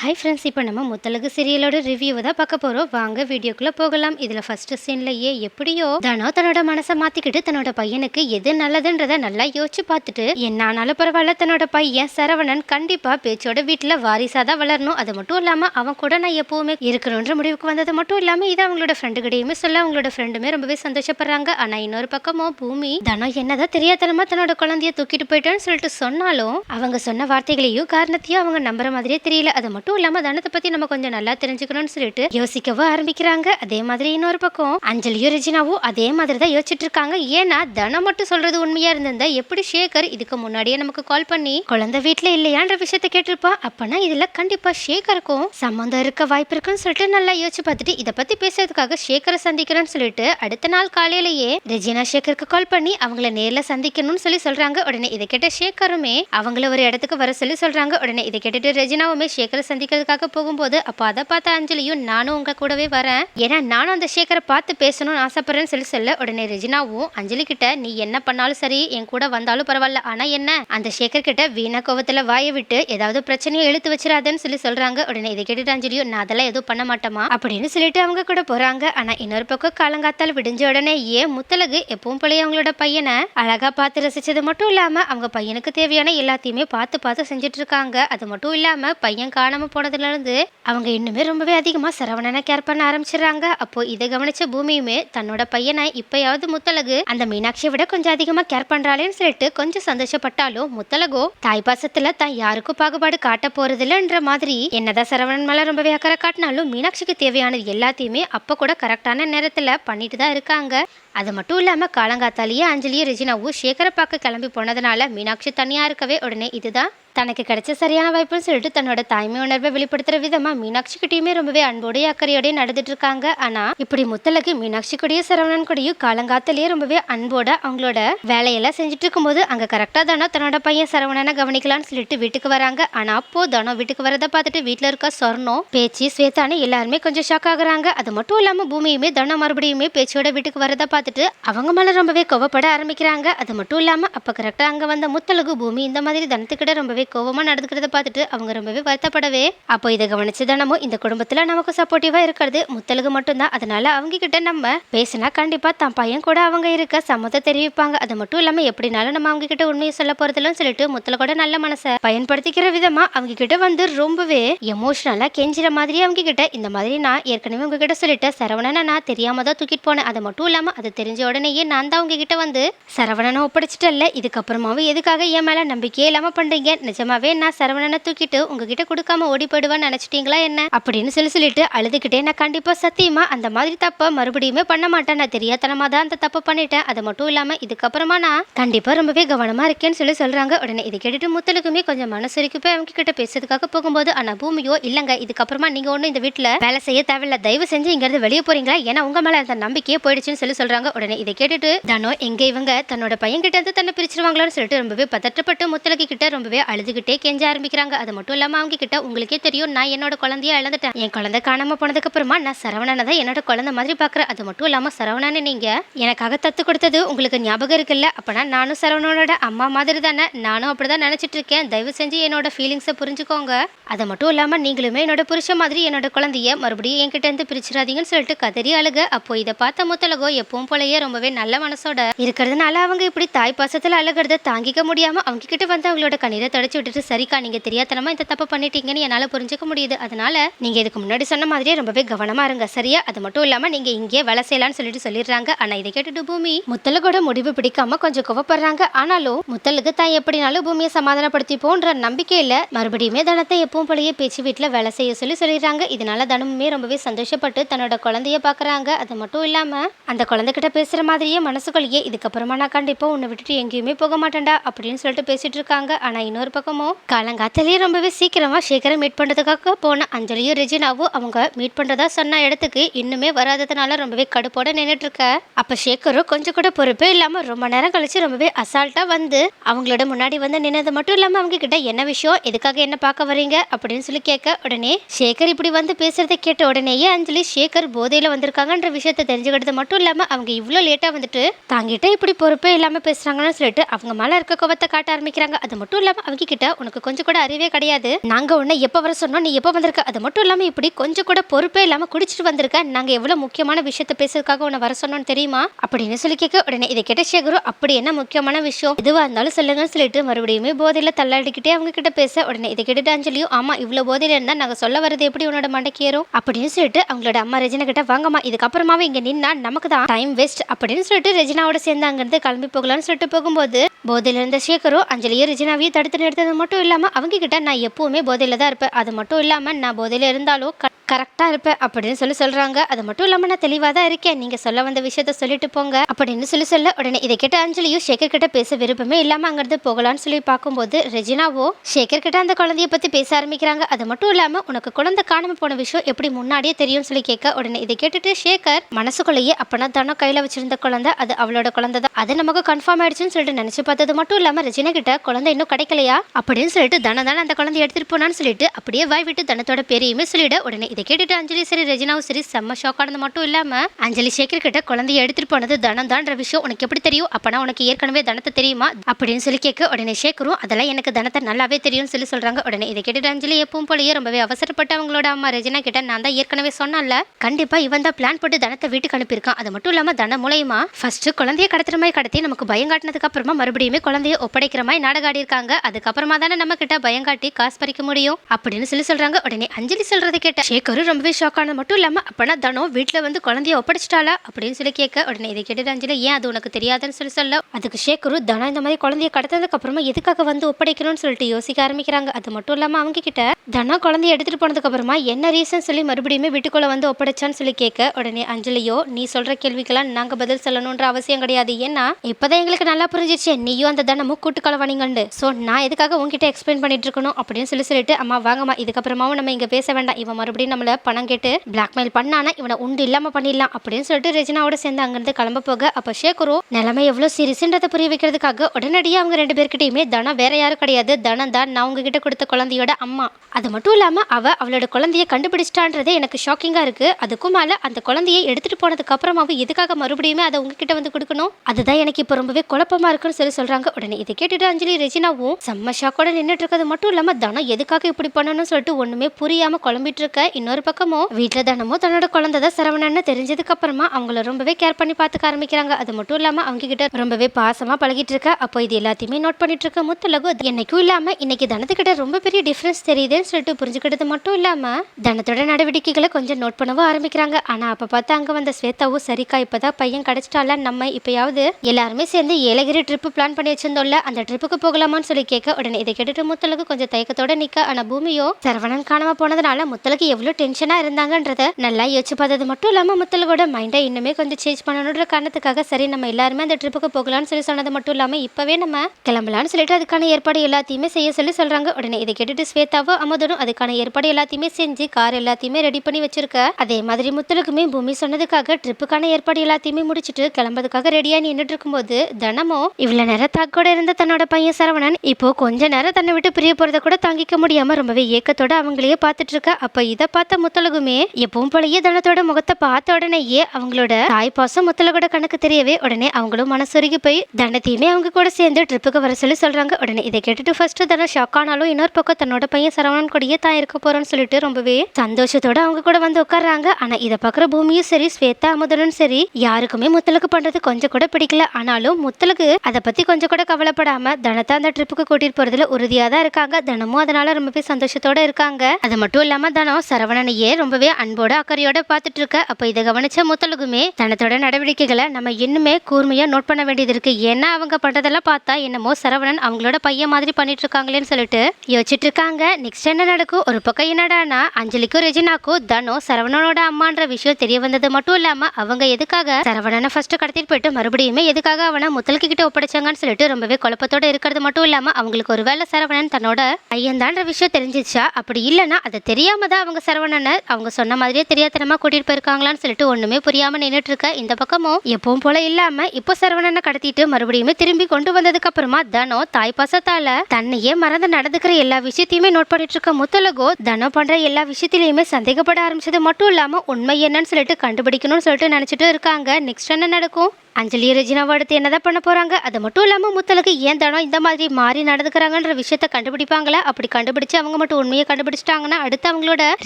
Hi friends இப்போ நம்ம முத்தலகு சீரியலோட ரிவ்யூவை தான் பார்க்க போகிறோம் வாங்க வீடியோக்குள்ளே போகலாம். இதில் ஃபர்ஸ்ட் சீன்லயே எப்படியோ தனோ தன்னோட மனசை மாற்றிக்கிட்டு தன்னோட பையனுக்கு எது நல்லதுன்றதை நல்லா யோசிச்சு பார்த்துட்டு என்னானாலும் பரவாயில்ல தன்னோட பையன் சரவணன் கண்டிப்பாக பேச்சோட வீட்டில் வாரிசாக தான் வளரணும். அது மட்டும் இல்லாமல் அவன் கூட நான் எப்போவுமே இருக்கணுன்ற முடிவுக்கு வந்தது மட்டும் இல்லாமல் இதை அவங்களோட ஃப்ரெண்டுகிட்டையுமே சொல்ல அவங்களோட ஃப்ரெண்டுமே ரொம்பவே சந்தோஷப்படுறாங்க. ஆனால் இன்னொரு பக்கமும் பூமி தனோ என்னதான் தெரியாதனமா தன்னோட குழந்தைய தூக்கிட்டு போயிட்டேன்னு சொல்லிட்டு சொன்னாலும் அவங்க சொன்ன வார்த்தைகளையும் காரணத்தையும் அவங்க நம்புற மாதிரியே தெரியல. அது மட்டும் இல்லாம தனத்தை பத்தி நம்ம கொஞ்சம் நல்லா தெரிஞ்சுக்கணும்னு சொல்லிட்டு யோசிக்கவும் ஆரம்பிக்கிறாங்க. அதே மாதிரி இன்னொரு பக்கம் அஞ்சலியும் ரெஜினாவும் அதே மாதிரி தான் யோசிச்சுட்டு இருக்காங்க. ஏன்னா தனம் மட்டும் சொல்றது உண்மையா இருந்திருந்தா எப்படி ஷேகர் இதுக்கு முன்னாடியே நமக்கு கால் பண்ணி குழந்தை வீட்டுல இல்லையான்ற விஷயத்த கேட்டிருப்பான் அப்பனா இதுல கண்டிப்பா ஷேகருக்கும் சம்மந்தம் இருக்க வாய்ப்பு இருக்குன்னு சொல்லிட்டு நல்லா யோசிச்சு பார்த்துட்டு இதை பத்தி பேசுறதுக்காக ஷேகரை சந்திக்கிறேன்னு சொல்லிட்டு அடுத்த நாள் காலையிலேயே ரெஜினா ஷேகருக்கு கால் பண்ணி அவங்கள நேர்ல சந்திக்கணும்னு சொல்லி சொல்றாங்க. உடனே இதை கேட்ட ஷேகருமே அவங்கள ஒரு இடத்துக்கு வர சொல்லி சொல்றாங்க. உடனே இதை கேட்டுட்டு ரெஜினாவுமே ஷேகரை சந்திக்கிறதுக்காக போகும்போது அப்போ அதை பார்த்த அஞ்சலியும் நானும் உங்க கூடவே வரேன். ஏன்னா நானும் அந்த சேகரை பார்த்து பேசணும்னு ஆசைப்படுறேன்னு சொல்லி சொல்ல உடனே ரெஜினாவும் அஞ்சலி கிட்ட நீ என்ன பண்ணாலும் சரி என் கூட வந்தாலும் பரவாயில்ல. ஆனா என்ன? அந்த சேகர் கிட்ட வீணா கோவத்துல வாயை விட்டு ஏதாவது பிரச்சனையை இழுத்து வச்சிடாதேன்னு சொல்லி சொல்றாங்க. உடனே இதை கேட்டுட்டு அஞ்சலியும் நான் அதெல்லாம் எதுவும் பண்ண மாட்டோமா அப்படின்னு சொல்லிட்டு அவங்க கூட போறாங்க. ஆனா இன்னொரு பக்கம் காலங்காத்தால் விடிஞ்ச உடனே ஏன் முத்தலகு எப்பவும் போலயே அவங்களோட பையனை அழகா பார்த்து ரசிச்சது மட்டும் இல்லாம அவங்க பையனுக்கு தேவையான எல்லாத்தையுமே பார்த்து பார்த்து செஞ்சுட்டு இருக்காங்க. அது மட்டும் இல்லாம பையன் காணாம போனதுலேருந்து அவங்க இன்னுமே ரொம்பவே அதிகமாக சரவணனை கேர் பண்ண ஆரம்பிச்சிடுறாங்க. அப்போ இதை கவனிச்ச பூமியுமே தன்னோட பையனை இப்பயாவது முத்தலகு அந்த மீனாட்சியை விட கொஞ்சம் அதிகமாக கேர் பண்ணுறாளேன்னு சொல்லிட்டு கொஞ்சம் சந்தோஷப்பட்டாலும் முத்தலகோ தாய் பாசத்தில் தான் யாருக்கும் பாகுபாடு காட்ட போறதில்லன்ற மாதிரி என்னதான் சரவணன் மேலே ரொம்பவே அக்கறை காட்டினாலும் மீனாட்சிக்கு தேவையானது எல்லாத்தையுமே அப்போ கூட கரெக்டான நேரத்தில் பண்ணிட்டு தான் இருக்காங்க. அது மட்டும் இல்லாமல் காலங்காத்தாலேயே அஞ்சலியும் ரெஜினாவும் சேகரை பார்க்க கிளம்பி போனதுனால மீனாட்சி தனியாக இருக்கவே உடனே இதுதான். தனக்கு கிடைச்ச சரியான வாய்ப்புன்னு சொல்லிட்டு தன்னோட தாய்மை உணர்வை வெளிப்படுத்துற விதமா மீனாட்சி கிட்டயுமே ரொம்பவே அன்போடய அக்கறையோடய நடந்துட்டு இருக்காங்க. ஆனா இப்படி முத்தலகு மீனாட்சி கூடயும் சரவணன் கூடயும் காலங்காத்திலேயே ரொம்பவே அன்போட அவங்களோட வேலையெல்லாம் செஞ்சுட்டு இருக்கும்போது அங்க கரெக்டா தானோ தன்னோட பையன் சரவணனை கவனிக்கலாம்னு சொல்லிட்டு வீட்டுக்கு வராங்க. ஆனா அப்போ தானோ வீட்டுக்கு வரதை பார்த்துட்டு வீட்டுல இருக்க சொர்ணம் பேச்சு ஸ்வேதானு எல்லாருமே கொஞ்சம் ஷாக் ஆகுறாங்க. அது மட்டும் இல்லாம பூமியுமே தானோ மறுபடியுமே பேச்சோட வீட்டுக்கு வரதை பார்த்துட்டு பார்த்துட்டு அவங்க மேலே ரொம்பவே கோவப்பட ஆரம்பிக்கிறாங்க. அது மட்டும் இல்லாமல் அப்போ கரெக்டாக அங்கே வந்த முத்தலகு பூமி இந்த மாதிரி தனத்துக்கிட்ட ரொம்பவே கோவமாக நடந்துக்கிறத பார்த்துட்டு அவங்க ரொம்பவே வருத்தப்படவே. அப்போ இதை கவனிச்சு தானமோ இந்த குடும்பத்தில் நமக்கு சப்போர்ட்டிவாக இருக்கிறது. முத்தலகு மட்டும்தான். அதனால அவங்க கிட்ட நம்ம பேசினா கண்டிப்பாக தன் பையன் கூட அவங்க இருக்க சம்மதம் தெரிவிப்பாங்க. அது மட்டும் இல்லாமல் எப்படினாலும் நம்ம அவங்க கிட்ட உண்மையை சொல்ல போறதில்லன்னு சொல்லிட்டு முத்தலகோட நல்ல மனசை பயன்படுத்திக்கிற விதமாக அவங்க கிட்ட வந்து ரொம்பவே எமோஷனலாக கெஞ்சிற மாதிரி அவங்க கிட்ட இந்த மாதிரி நான் ஏற்கனவே உங்ககிட்ட சொல்லிட்டேன். சரவணனை நான் தெரியாம தான் தூக்கிட்டு போனேன். அது மட்டும் இல்லாமல் அது தெரிஞ்ச உடனேயே நான் தான் உங்ககிட்ட வந்து சரவணனை ஒப்படைச்சிட்டல்ல இதுக்கப்புறமாவும் எதுக்காக என் மேலே நம்பிக்கையே இல்லாமல் பண்ணுறீங்க நிஜமாவே நான் சரவணனை தூக்கிட்டு உங்ககிட்ட கொடுக்காம ஓடி போயிடுவேன்னு நினைச்சிட்டீங்களா என்ன? அப்படின்னு சொல்லி சொல்லிட்டு அழுதுகிட்டே நான் கண்டிப்பாக சத்தியமா அந்த மாதிரி தப்பை மறுபடியுமே பண்ண மாட்டேன். நான் தெரியாதனமாக தான் அந்த தப்பை பண்ணிட்டேன். அது மட்டும் இல்லாமல் இதுக்கப்புறமா நான் கண்டிப்பாக ரொம்பவே கவனமாக இருக்கேன்னு சொல்லி சொல்கிறாங்க உடனே இதை கேட்டுட்டு முத்தலுக்குமே கொஞ்சம் மனசரிக்கு போய் அவங்க கிட்ட பேசுறதுக்காக போகும்போது ஆனால் பூமியோ இல்லைங்க. இதுக்கப்புறமா நீங்கள் ஒன்றும் இந்த வீட்டில் வேலை செய்ய தேவையில்ல. தயவு செஞ்சு இங்கேருந்து வெளியே போகிறீங்களா ஏன்னா உங்கள் மேலே அந்த நம்பிக்கையே போயிடுச்சுன்னு சொல்லி சொல்றாங்க உடனே இதை கேட்டுட்டு தனோ எங்க இவங்க தன்னோட பையன் கிட்ட இருந்து தன்னை பிரிச்சிருவாங்களான்னு சொல்லிட்டு ரொம்பவே பதற்றப்பட்டு முத்தலகி கிட்ட ரொம்பவே அழுதுகிட்டே கெஞ்ச ஆரம்பிக்கிறாங்க. அது மட்டும் இல்லாம அவங்க கிட்ட உங்களுக்கே தெரியும் நான் என்னோட குழந்தைய இழந்துட்டேன். என் குழந்தை காணாம போனதுக்கு அப்புறமா நான் சரவணனை தான் என்னோட குழந்தை மாதிரி பாக்குறேன். அது மட்டும் இல்லாம சரவணனை நீங்க எனக்காக தத்து கொடுத்தது உங்களுக்கு ஞாபகம் இருக்குல்ல? அப்பனா நானும் சரவணனோட அம்மா மாதிரி தானே. நானும் அப்படிதான் நினைச்சிட்டு இருக்கேன் தயவு செஞ்சு என்னோட ஃபீலிங்ஸை புரிஞ்சுக்கோங்க. அது மட்டும் இல்லாம நீங்களுமே என்னோட புருஷன் மாதிரி என்னோட குழந்தைய மறுபடியும் என்கிட்ட இருந்து பிரிச்சிடாதீங்கன்னு சொல்லிட்டு கதறி அழுக. அப்போ இதை பார்த்த முத்தலகோ எப்பவும் போலயே ரொம்பவே நல்ல மனசோட இருக்கிறதுனால அவங்க இப்படி தாய் பாசத்துல அழுகிறத தாங்கிக்க முடியாம அவங்க கிட்ட வந்து அவங்களோட கண்ணீரை தொடச்சி விட்டுட்டு சரிக்கா நீங்க தெரியாதனமா இந்த தப்பு பண்ணிட்டீங்கன்னு என்னால புரிஞ்சுக்க முடியுது. அதனால நீங்க இதுக்கு முன்னாடி சொன்ன மாதிரியே ரொம்பவே கவனமா இருங்க சரியா? அது மட்டும் இல்லாம நீங்க இங்கேயே வேலை செய்யலாம்னு சொல்லிட்டு சொல்லிடுறாங்க. ஆனா இதை கேட்டுட்டு பூமி முத்தலகோட முடிவு பிடிக்காம கொஞ்சம் கோவப்படுறாங்க. ஆனாலும் முத்தலுக்கு தான் எப்படினாலும் பூமியை சமாதானப்படுத்திப்போன்ற நம்பிக்கையில மறுபடியுமே தனத்தை எப்பவும் போலயே பேச்சு வீட்டுல வேலை செய்ய சொல்லி சொல்லிடுறாங்க. இதனால தனமுமே ரொம்பவே சந்தோஷப்பட்டு தன்னோட குழந்தைய பாக்குறாங்க. அது மட்டும் இல்லாம அந்த கிட்ட பேசுகிற மாதிரியே மனசுக்குள்ளேயே இதுக்கப்புறமா நான் கண்டிப்பாக உன்னை விட்டுட்டு எங்கேயுமே போக மாட்டேன்டா அப்படின்னு சொல்லிட்டு பேசிட்டு இருக்காங்க. ஆனால் இன்னொரு பக்கமும் காலங்காத்திலேயே ரொம்பவே சீக்கிரமாக சேகரை மீட் பண்ணுறதுக்காக போன அஞ்சலியும் ரெஜினாவும் அவங்க மீட் பண்ணுறதா சொன்ன இடத்துக்கு இன்னுமே வராததுனால ரொம்பவே கடுப்போட நின்றுட்டு இருக்க. அப்போ சேகரும் கொஞ்சம் கூட பொறுப்பே இல்லாமல் ரொம்ப நேரம் கழிச்சு ரொம்பவே அசால்ட்டாக வந்து அவங்களோட முன்னாடி வந்து நின்னது மட்டும் இல்லாமல் அவங்க கிட்ட என்ன விஷயம்? எதுக்காக என்ன பார்க்க வரீங்க அப்படின்னு சொல்லி கேட்க உடனே சேகர் இப்படி வந்து பேசுறதை கேட்ட உடனேயே அஞ்சலி சேகர் போதையில் வந்திருக்காங்கன்ற விஷயத்த தெரிஞ்சுக்கிட்டது மட்டும் இல்லாமல் அவங்க அவங்க இவ்வளோ லேட்டாக வந்துட்டு தாங்கிட்ட இப்படி பொறுப்பே இல்லாமல் பேசுகிறாங்கன்னு சொல்லிட்டு அவங்க மேலே இருக்க கோபத்தை காட்ட ஆரம்பிக்கிறாங்க. அது மட்டும் இல்லாமல் அவங்க கிட்ட உனக்கு கொஞ்சம் கூட அறிவே கிடையாது. நாங்கள் உன்னை எப்போ வர சொன்னோம் நீ எப்போ வந்திருக்க? அது மட்டும் இல்லாமல் இப்படி கொஞ்சம் கூட பொறுப்பே இல்லாமல் குடிச்சிட்டு வந்திருக்க. நாங்கள் எவ்வளோ முக்கியமான விஷயத்த பேசுறதுக்காக உன்னை வர சொன்னோம்னு தெரியுமா? அப்படின்னு சொல்லி கேட்க உடனே இதை கேட்ட சேகரும் அப்படி என்ன முக்கியமான விஷயம்? எதுவாக இருந்தாலும் சொல்லுங்கன்னு சொல்லிட்டு மறுபடியுமே போதையில் தள்ளாடிக்கிட்டே அவங்க கிட்ட பேச உடனே இதை கேட்டுட்டு அஞ்சலியும் ஆமா இவ்வளோ போதையில் இருந்தால் நாங்கள் சொல்ல வரது எப்படி உன்னோட மண்டைக்கு ஏறும்? அப்படின்னு சொல்லிட்டு அவங்களோட அம்மா ரஜினா கிட்ட வாங்கம்மா இதுக்கப்புறமாவே இங்கே நின்னா நமக்கு தான் டைம் வேஸ்ட் அப்படின்னு சொல்லிட்டு ரெஜினாவோட சேர்ந்து அங்கேருந்து கிளம்பி போகலாம்னு சொல்லிட்டு போகும்போது போதையில இருந்த சேகரும் அஞ்சலியும் ரெஜினாவையும் தடுத்து நிறுத்தது மட்டும் இல்லாமல் அவங்க கிட்ட நான் எப்பவுமே போதையில் தான் இருப்பேன். அது மட்டும் இல்லாமல் நான் போதையில இருந்தாலும் க- கரெக்டாக இருப்பேன் அப்படின்னு சொல்லி சொல்கிறாங்க அது மட்டும் இல்லாமல் நான் தெளிவாக தான் இருக்கேன். நீங்கள் சொல்ல வந்த விஷயத்த சொல்லிட்டு போங்க. அப்படின்னு சொல்லி சொல்ல உடனே இதை கேட்ட அஞ்சலியும் ஷேகர் கிட்ட பேச விருப்பமே இல்லாமல் அங்கேருந்து போகலான்னு சொல்லி பார்க்கும்போது ரெஜினாவோ ஷேகர் கிட்ட அந்த குழந்தைய பற்றி பேச ஆரம்பிக்கிறாங்க. அது மட்டும் இல்லாமல் உனக்கு குழந்தை காணாமல் போன விஷயம் எப்படி முன்னாடியே தெரியும்னு சொல்லி கேட்க உடனே இதை கேட்டுட்டு ஷேகர் மனசுக்குள்ளேயே அப்பனா தானோ கையில் வச்சிருந்த குழந்தை அது அவளோட குழந்தை தான். அது நமக்கு கன்ஃபார்ம் ஆயிடுச்சுன்னு சொல்லிட்டு நினச்சி பார்த்தது மட்டும் இல்லாமல் ரெஜினா கிட்ட குழந்தை இன்னும் கிடைக்கலையா? அப்படின்னு சொல்லிட்டு தன தானே அந்த குழந்தைய எடுத்துகிட்டு போனான்னு சொல்லிட்டு அப்படியே வாய் விட்டு தனத்தோட பேரையுமே சொல்லிட உடனே இதை கேட்டுட்டு அஞ்சலி சரி ரெஜினாவும் சரி செம்ம ஷாக் ஆனது மட்டும் இல்லாம அஞ்சலி சேகர் கிட்ட குழந்தைய எடுத்துட்டு போனது தனம் தான்ற விஷயம் உனக்கு எப்படி தெரியும்? அப்பனா உனக்கு ஏற்கனவே தனத்தை தெரியுமா? அப்படின்னு சொல்லி கேட்க உடனே சேகரும் அதெல்லாம் எனக்கு தனத்தை நல்லாவே தெரியும்னு சொல்லி சொல்றாங்க. உடனே இதை கேட்டுட்டு அஞ்சலி எப்பவும் போலயே ரொம்பவே அவசரப்பட்டு அவங்களோட அம்மா ரெஜினா கிட்ட நான் தான் ஏற்கனவே சொன்னால கண்டிப்பா இவன் தான் பிளான் போட்டு தனத்தை வீட்டுக்கு அனுப்பியிருக்கான். அது மட்டும் இல்லாம தன மூலயமா ஃபர்ஸ்ட் குழந்தைய கடத்துற மாதிரி கடத்தி நமக்கு பயம் காட்டினதுக்கு அப்புறமா மறுபடியுமே குழந்தைய ஒப்படைக்கிற மாதிரி நாடகம் இருக்காங்க அதுக்கப்புறமா தானே நம்ம கிட்ட பயம் காட்டி காசு பறிக்க முடியும்? அப்படின்னு சொல்லி சொல்றாங்க. உடனே அஞ்சலி சொல்றதை கேட்ட கரு ரொம்பவே ஷாக் ஆனது. மட்டும் இல்லாமல் அப்போனா தனோ வீட்டில் வந்து குழந்தைய ஒப்படைச்சிட்டாளா? அப்படின்னு சொல்லி கேட்க உடனே இதை கேட்டு ரஞ்சில ஏன் அது உனக்கு தெரியாதுன்னு சொல்லி சொல்ல? அதுக்கு சேகரு தனா இந்த மாதிரி குழந்தைய கடத்ததுக்கு அப்புறமா எதுக்காக வந்து ஒப்படைக்கணும்னு சொல்லிட்டு யோசிக்க ஆரம்பிக்கிறாங்க. அது மட்டும் இல்லாமல் அவங்க கிட்ட தனா குழந்தைய எடுத்துகிட்டு போனதுக்கு அப்புறமா என்ன ரீசன் சொல்லி மறுபடியுமே வீட்டுக்குள்ளே வந்து ஒப்படைச்சான்னு சொல்லி கேட்க உடனே அஞ்சலியோ நீ சொல்கிற கேள்விக்கெல்லாம் நாங்கள் பதில் சொல்லணுன்ற அவசியம் கிடையாது. ஏன்னா இப்போதான் எங்களுக்கு நல்லா புரிஞ்சிச்சு நீயும் அந்த தனமும் கூட்டு கலவாணிங்கண்டு. ஸோ நான் எதுக்காக உங்ககிட்ட எக்ஸ்பிளைன் பண்ணிட்டு இருக்கணும்? அப்படின்னு சொல்லி சொல்லிட்டு அம்மா வாங்கம்மா. இதுக்கப்புறமாவும் நம்ம இங்கே பேச வேண்டாம். இவன் மறுபடியும் நம்மள பணம் கேட்டு பிளாக்மெயில் பண்ணானா இவனை உண்டு இல்லாம பண்ணிடலாம் அப்படின்னு சொல்லிட்டு ரெஜினாவோட சேர்ந்து அங்கிருந்து கிளம்ப போக அப்ப சேகரோ நிலைமை எவ்வளவு சீரியஸ்ன்றதை புரிய வைக்கிறதுக்காக உடனடியாக அவங்க ரெண்டு பேர்கிட்டயுமே தனம் வேற யாரும் கிடையாது. தனம் தான் நான் உங்ககிட்ட கொடுத்த குழந்தையோட அம்மா. அது மட்டும் இல்லாம அவ அவளோட குழந்தைய கண்டுபிடிச்சிட்டான்றதே எனக்கு ஷாக்கிங்கா இருக்கு. அதுக்கும் மேல அந்த குழந்தையை எடுத்துட்டு போனதுக்கு அப்புறமாவும் எதுக்காக மறுபடியுமே அதை உங்ககிட்ட வந்து கொடுக்கணும்? அதுதான் எனக்கு இப்போ ரொம்பவே குழப்பமா இருக்குன்னு சொல்லி சொல்றாங்க. உடனே இதை கேட்டுட்டு அஞ்சலி ரெஜினாவும் செம்ம ஷாக்கோட நின்றுட்டு இருக்கிறது மட்டும் இல்லாம தனம் எதுக்காக இப்படி பண்ணணும்னு சொல்லிட்டு ஒண்ணுமே புரியாம குழம்பிட்டு இருக்க இன்னொரு பக்கமும் வீட்டில் தினமும் தன்னோட குழந்தை தான் சரவணன்னு தெரிஞ்சதுக்கு அப்புறமா அவங்கள ரொம்பவே கேர் பண்ணி பார்த்துக்க ஆரம்பிக்கிறாங்க. அது மட்டும் இல்லாமல் அவங்க கிட்ட ரொம்பவே பாசமாக பழகிட்டு இருக்கா. அப்போ இது எல்லாத்தையுமே நோட் பண்ணிட்டு இருக்க முத்தலகு அது என்னைக்கும் இல்லாமல் இன்னைக்கு தனத்துக்கிட்ட ரொம்ப பெரிய டிஃப்ரென்ஸ் தெரியுதுன்னு சொல்லிட்டு புரிஞ்சுக்கிட்டது மட்டும் இல்லாமல் தனத்தோட நடவடிக்கைகளை கொஞ்சம் நோட் பண்ணவும் ஆரம்பிக்கிறாங்க. ஆனால் அப்போ பார்த்து அங்கே வந்த ஸ்வேதாவும் சரிக்கா இப்பதான் பையன் கிடைச்சிட்டால நம்ம இப்பயாவது எல்லாருமே சேர்ந்து ஏலகிரி ட்ரிப் பிளான் பண்ணி வச்சிருந்தோம்ல அந்த ட்ரிப்புக்கு போகலாமான்னு சொல்லி கேட்க உடனே இதை கேட்டுட்டு முத்தலகு கொஞ்சம் தயக்கத்தோட நிற்க ஆனால் பூமியோ சரவணன் காணாம போனதுனால முத்தலகு எவ்வளோ டென்ஷனாக இருந்தாங்கன்றத நல்லா யோசிச்சு பார்த்தது மட்டும் இல்லாமல் முத்தலகோட மைண்டை இன்னுமே கொஞ்சம் சேஞ்ச் பண்ணணுன்ற காரணத்துக்காக சரி நம்ம எல்லாருமே அந்த ட்ரிப்புக்கு போகலாம்னு சொல்லி சொன்னது மட்டும் இல்லாமல் இப்போவே நம்ம கிளம்பலாம்னு சொல்லிட்டு அதுக்கான ஏற்பாடு எல்லாத்தையுமே செய்ய சொல்லி சொல்கிறாங்க உடனே இதை கேட்டுட்டு ஸ்வேதாவோ அமுதனும் அதுக்கான ஏற்பாடு எல்லாத்தையுமே செஞ்சு கார் எல்லாத்தையுமே ரெடி பண்ணி வச்சிருக்க. அதே மாதிரி முத்தலுக்குமே பூமி சொன்னதுக்காக ட்ரிப்புக்கான ஏற்பாடு எல்லாத்தையுமே முடிச்சுட்டு கிளம்புறதுக்காக ரெடியாக நின்றுட்டு இருக்கும்போது தினமும் இவ்வளோ நேரம் தாக்கோட இருந்த தன்னோட பையன் சரவணன் இப்போ கொஞ்ச நேரம் தன்னை விட்டு பிரிய போகிறத கூட தாங்கிக்க முடியாமல் ரொம்பவே ஏக்கத்தோட அவங்களையே பார்த்துட்டு இருக்க. அப்போ இதை பார்த்த முத்தலகுமே எப்பவும் போலயே தனத்தோட முகத்தை பார்த்த உடனேயே அவங்களோட தாய் பாசம் முத்தலகோட கணக்கு தெரியவே உடனே அவங்களும் மனசுருகி போய் தனத்தையுமே அவங்க கூட சேர்ந்து ட்ரிப்புக்கு வர சொல்லி சொல்றாங்க. உடனே இதை கேட்டுட்டு ஃபர்ஸ்ட் தனம் ஷாக் ஆனாலும் இன்னொரு பக்கம் தன்னோட பையன் சரவணன் கூடயே தான் இருக்க போறோம்னு சொல்லிட்டு ரொம்பவே சந்தோஷத்தோட அவங்க கூட வந்து உட்கார்றாங்க. ஆனா இதை பாக்குற பூமியும் சரி ஸ்வேதா அமுதனும் சரி யாருக்குமே முத்தலுக்கு பண்றது கொஞ்சம் கூட பிடிக்கல. ஆனாலும் முத்தலுக்கு அதை பத்தி கொஞ்சம் கூட கவலைப்படாம தனத்தை அந்த ட்ரிப்புக்கு கூட்டிட்டு போறதுல உறுதியா தான் இருக்காங்க. தனமும் அதனால ரொம்பவே சந்தோஷத்தோட இருக்காங்க. அது மட்டும் இல்லாம தனம் சரவணனையே ரொம்பவே அன்போட அக்கறையோட பார்த்துட்டு இருக்க அப்ப இதை கவனிச்ச முத்தலுக்குமே தனத்தோட நடவடிக்கைகளை நம்ம இன்னுமே கூர்மையா நோட் பண்ண வேண்டியது இருக்கு. ஏன்னா அவங்க பண்றதெல்லாம் பார்த்தா என்னமோ சரவணன் அவங்களோட பையன் மாதிரி பண்ணிட்டு இருக்காங்களேன்னு சொல்லிட்டு யோசிச்சுட்டு இருக்காங்க நெக்ஸ்ட் என்ன நடக்கும்? ஒரு பக்கம் என்னடானா அஞ்சலிக்கும் ரெஜினாக்கும் தனோ சரவணனோட அம்மான்ற விஷயம் தெரிய வந்தது மட்டும் இல்லாம அவங்க எதுக்காக சரவணனை ஃபர்ஸ்ட் கடத்திட்டு போயிட்டு மறுபடியுமே எதுக்காக அவனை முத்தலுக்கு கிட்ட ஒப்படைச்சாங்கன்னு சொல்லிட்டு ரொம்பவே குழப்பத்தோட இருக்கிறது மட்டும் இல்லாம அவங்களுக்கு ஒருவேளை சரவணன் தன்னோட பையன்தான்ற விஷயம் தெரிஞ்சிச்சா? அப்படி இல்லைன்னா அதை தெரியாம தான் அவங்க சரவணன் சரவணனை அவங்க சொன்ன மாதிரியே தெரியாதனமா கூட்டிட்டு போயிருக்காங்களான்னு சொல்லிட்டு ஒண்ணுமே புரியாம நின்றுட்டு இருக்க இந்த பக்கமும் எப்பவும் போல இல்லாம இப்போ சரவணனை கடத்திட்டு மறுபடியும் திரும்பி கொண்டு வந்ததுக்கு அப்புறமா தனோ தாய் பாசத்தால தன்னையே மறந்து நடந்துக்கிற எல்லா விஷயத்தையுமே நோட் பண்ணிட்டு இருக்க முத்தலகோ தனோ பண்ற எல்லா விஷயத்திலையுமே சந்தேகப்பட ஆரம்பிச்சது மட்டும் இல்லாம உண்மை என்னன்னு சொல்லிட்டு கண்டுபிடிக்கணும்னு சொல்லிட்டு நினைச்சிட்டு இருக்காங்க. நெக்ஸ்ட் என்ன நடக்கும்? அஞ்சலி ரெஜினாவை அடுத்து என்னதான் பண்ண போகிறாங்க அது மட்டும் இல்லாமல் முத்தலுக்கு ஏன் தனம் இந்த மாதிரி மாறி நடந்துக்கிறாங்கன்ற விஷயத்த கண்டுபிடிப்பாங்களா? அப்படி கண்டுபிடிச்சு அவங்க மட்டும் உண்மையை கண்டுபிடிச்சிட்டாங்கன்னா அடுத்து அவங்களோட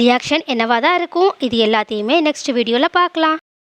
ரியாக்ஷன் என்னவா தான் இருக்கும்? இது எல்லாத்தையுமே நெக்ஸ்ட் வீடியோவில் பார்க்கலாம்.